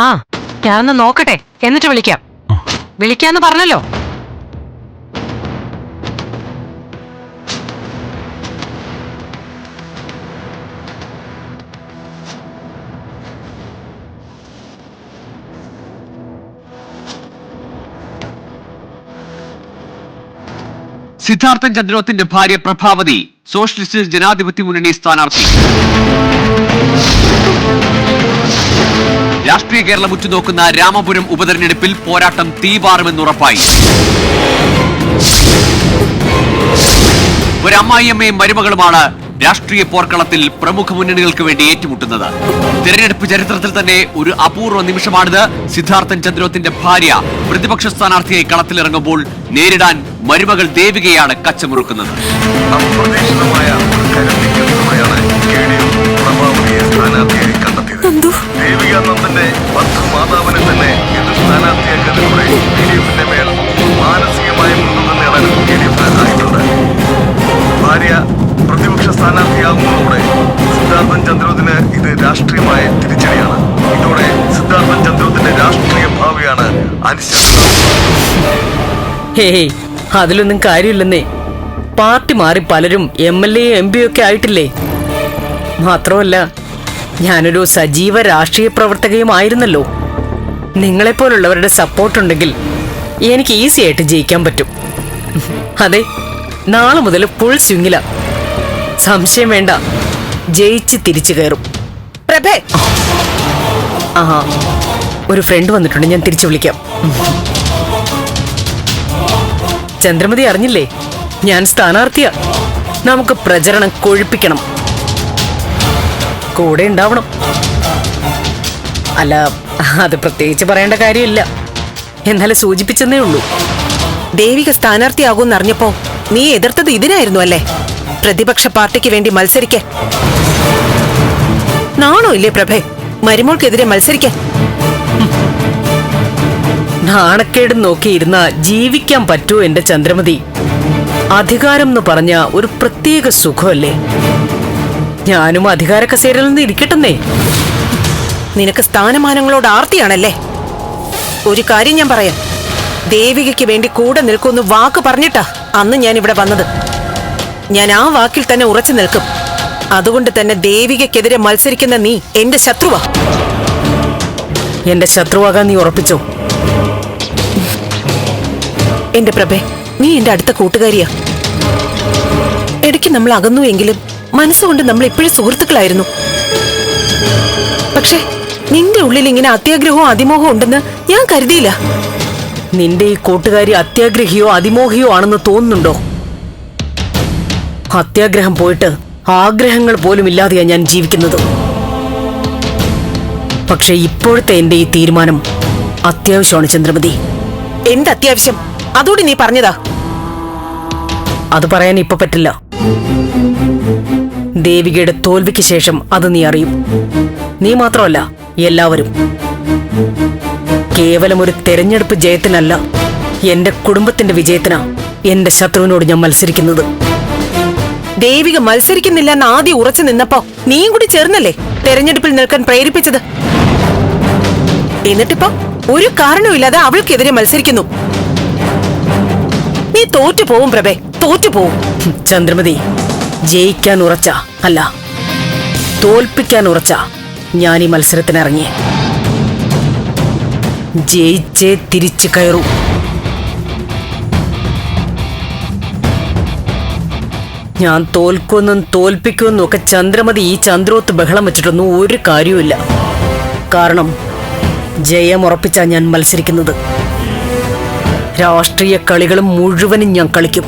ആ ഞാനൊന്ന് നോക്കട്ടെ. എന്നിട്ട് വിളിക്കാം. വിളിക്കാന്ന് പറഞ്ഞല്ലോ. സിദ്ധാർത്ഥൻ ചന്ദ്രോത്തിന്റെ ഭാര്യ പ്രഭാവതി സോഷ്യലിസ്റ്റ് ജനാധിപത്യ മുന്നണി സ്ഥാനാർത്ഥി. രാഷ്ട്രീയ കേരളം ഉറ്റുനോക്കുന്ന രാമപുരം ഉപതെരഞ്ഞെടുപ്പിൽ പോരാട്ടം തീപാറുമെന്നുറപ്പായി ഒരു അമ്മായിയമ്മയും മരുമകളുമാണ് രാഷ്ട്രീയ പോർക്കളത്തിൽ പ്രമുഖ മുന്നണികൾക്ക് വേണ്ടി ഏറ്റുമുട്ടുന്നത്. തിരഞ്ഞെടുപ്പ് ചരിത്രത്തിൽ തന്നെ ഒരു അപൂർവ നിമിഷമാണിത്. സിദ്ധാർത്ഥൻ ചന്ദ്രോത്തിന്റെ ഭാര്യ പ്രതിപക്ഷ സ്ഥാനാർത്ഥിയായി കളത്തിലിറങ്ങുമ്പോൾ നേരിടാൻ മരുമകൾ ദേവികയാണ് കച്ചമുറുക്കുന്നത്. ദേവിക നന്ദന്റെ ഭർത്തൃമാതാവിനെ തന്നെ മേൽ മാനസികമായ മുൻതൂക്കം നേടാൻ രാഷ്ട്രീയമായ തിരിച്ചടിയാണ്. ഇതോടെ സിദ്ധാർത്ഥൻ ചന്ദ്രത്തിന്റെ രാഷ്ട്രീയ ഭാവിയാണ് അതിലൊന്നും കാര്യമില്ലെന്നേ. പാർട്ടി മാറി പലരും M L A M P ഒക്കെ ആയിട്ടില്ലേ? മാത്രമല്ല ഞാനൊരു സജീവ രാഷ്ട്രീയ പ്രവർത്തകയും ആയിരുന്നല്ലോ. നിങ്ങളെപ്പോലുള്ളവരുടെ സപ്പോർട്ടുണ്ടെങ്കിൽ എനിക്ക് ഈസി ആയിട്ട് ജയിക്കാൻ പറ്റും. അതെ നാളെ മുതൽ ഫുൾ സ്വിങ്ങില സംശയം വേണ്ട ജയിച്ച് തിരിച്ചു കയറും. പ്രഭേ. ആ ഒരു ഫ്രണ്ട് വന്നിട്ടുണ്ട് ഞാൻ തിരിച്ചു വിളിക്കാം. ചന്ദ്രമതി അറിഞ്ഞില്ലേ? ഞാൻ സ്ഥാനാർത്ഥിയാ. നമുക്ക് പ്രചരണം കൊഴുപ്പിക്കണം. കൂടെ ഉണ്ടാവണം. അല്ല അത് പ്രത്യേകിച്ച് പറയേണ്ട കാര്യമില്ല. എന്നാലും സൂചിപ്പിച്ചെന്നേ ഉള്ളൂ. ദേവിക സ്ഥാനാർത്ഥിയാകുമെന്ന് അറിഞ്ഞപ്പോ നീ എതിർത്തത് ഇതിനായിരുന്നു അല്ലേ? പ്രതിപക്ഷ പാർട്ടിക്ക് വേണ്ടി മത്സരിക്കാൻ. നാണോ ഇല്ലേ പ്രഭേ? മരുമോൾക്കെതിരെ മത്സരിക്കാൻ. നാണക്കേട് നോക്കിയിരുന്ന ജീവിക്കാൻ പറ്റൂ എന്റെ ചന്ദ്രമതി? അധികാരം എന്ന് പറഞ്ഞ ഒരു പ്രത്യേക സുഖമല്ലേ? ഞാനും അധികാര കസേരയിൽ നിന്ന് ഇരിക്കട്ടെന്നേ. നിനക്ക് സ്ഥാനമാനങ്ങളോട് ആർത്തിയാണല്ലേ? ഒരു കാര്യം ഞാൻ പറയാം. ദേവികയ്ക്ക് വേണ്ടി കൂടെ നിൽക്കുമെന്ന് വാക്ക് പറഞ്ഞിട്ടാ അന്ന് ഞാൻ ഇവിടെ വന്നത്. ഞാൻ ആ വാക്കിൽ തന്നെ ഉറച്ചു നിൽക്കും. അതുകൊണ്ട് തന്നെ ദേവികയ്ക്കെതിരെ മത്സരിക്കുന്ന നീ എന്റെ ശത്രുവാ. എന്റെ ശത്രുവാകാൻ നീ ഉറപ്പിച്ചോ? എന്റെ പ്രഭേ നീ എന്റെ അടുത്ത കൂട്ടുകാരിയാ. ഇടയ്ക്ക് നമ്മൾ അകന്നു എങ്കിലും മനസ്സുകൊണ്ട് നമ്മൾ ഇപ്പോഴും സുഹൃത്തുക്കളായിരുന്നു. പക്ഷേ നിന്റെ ഉള്ളിൽ ഇങ്ങനെ അത്യാഗ്രഹവും അതിമോഹവും ഉണ്ടെന്ന് ഞാൻ കരുതിയില്ല. നിന്റെ ഈ കൂട്ടുകാരി അത്യാഗ്രഹിയോ അതിമോഹിയോ ആണെന്ന് തോന്നുന്നുണ്ടോ? അത്യാഗ്രഹം പോയിട്ട് ആഗ്രഹങ്ങൾ പോലും ഇല്ലാതെയാണ് ഞാൻ ജീവിക്കുന്നത്. പക്ഷെ ഇപ്പോഴത്തെ എന്റെ ഈ തീരുമാനം അത്യാവശ്യമാണ് ചന്ദ്രമതി. എന്ത് അത്യാവശ്യം? അതോടെ നീ പറഞ്ഞതാ. അത് പറയാൻ ഇപ്പൊ പറ്റില്ല. ദേവികയുടെ തോൽവിക്ക് ശേഷം അത് നീ അറിയും. നീ മാത്രമല്ല എല്ലാവരും. കേവലം ഒരു തെരഞ്ഞെടുപ്പ് ജയത്തിനല്ല എന്റെ കുടുംബത്തിന്റെ വിജയത്തിനാ എന്റെ ശത്രുവിനോട് ഞാൻ മത്സരിക്കുന്നത്. ദേവിക മത്സരിക്കുന്നില്ല എന്ന് ആദ്യം ഉറച്ചു നിന്നപ്പോ നീയും കൂടി ചേർന്നല്ലേ? തെരഞ്ഞെടുപ്പിൽ നിൽക്കാൻ പ്രേരിപ്പിച്ചത്. എന്നിട്ടിപ്പോ ഒരു കാരണവുമില്ലാതെ അവൾക്കെതിരെ മത്സരിക്കുന്നു. നീ തോറ്റു പോവും പ്രഭേ തോറ്റു പോവും. ചന്ദ്രമതി ജയിക്കാൻ ഉറച്ച അല്ല തോൽപ്പിക്കാൻ ഉറച്ച ഞാൻ ഈ മത്സരത്തിനിറങ്ങി ജയിച്ചേ തിരിച്ചു കയറൂ. ഞാൻ തോൽക്കുമെന്നും തോൽപ്പിക്കുമെന്നും ഒക്കെ ചന്ദ്രമതി ഈ ചന്ദ്രോത്ത് ബഹളം വെച്ചിട്ടൊന്നും ഒരു കാര്യവുമില്ല. കാരണം ജയം ഉറപ്പിച്ചാണ് ഞാൻ മത്സരിക്കുന്നത്. രാഷ്ട്രീയ കളികളും മുഴുവനും ഞാൻ കളിക്കും.